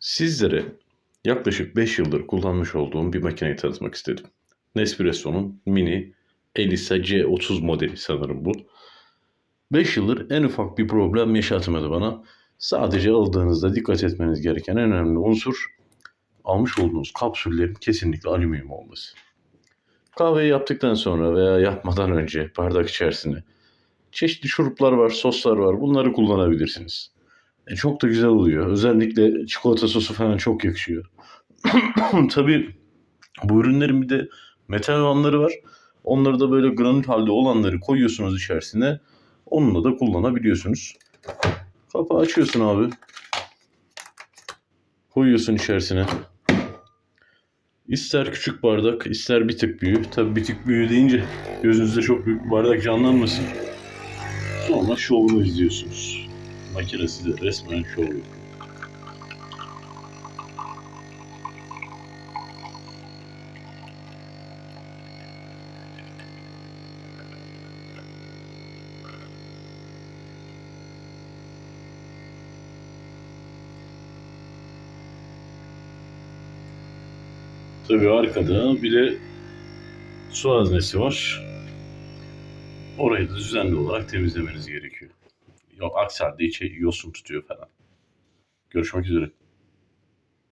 Sizlere yaklaşık 5 yıldır kullanmış olduğum bir makineyi tanıtmak istedim. Nespresso'nun Mini Elisa C30 modeli sanırım bu. 5 yıldır en ufak bir problem yaşatmadı bana. Sadece aldığınızda dikkat etmeniz gereken en önemli unsur almış olduğunuz kapsüllerin kesinlikle alüminyum olması. Kahveyi yaptıktan sonra veya yapmadan önce bardak içerisine çeşitli şuruplar var, soslar var. Bunları kullanabilirsiniz. E, çok da güzel oluyor. Özellikle çikolata sosu falan çok yakışıyor. Tabii bu ürünlerin bir de metal olanları var. Onları da böyle granül halde olanları koyuyorsunuz içerisine. Onunla da kullanabiliyorsunuz. Kapağı açıyorsun abi. Koyuyorsun içerisine. İster küçük bardak, ister bir tık büyüğü. Tabii bir tık büyüğü deyince gözünüzde çok büyük bir bardak canlanmasın. Sonra şovunu izliyorsunuz. Makine size resmen şov yapıyor. Tabii arkada bir de su haznesi var. Orayı da düzenli olarak temizlemeniz gerekiyor. Halde içe yosun tutuyor falan. Görüşmek üzere.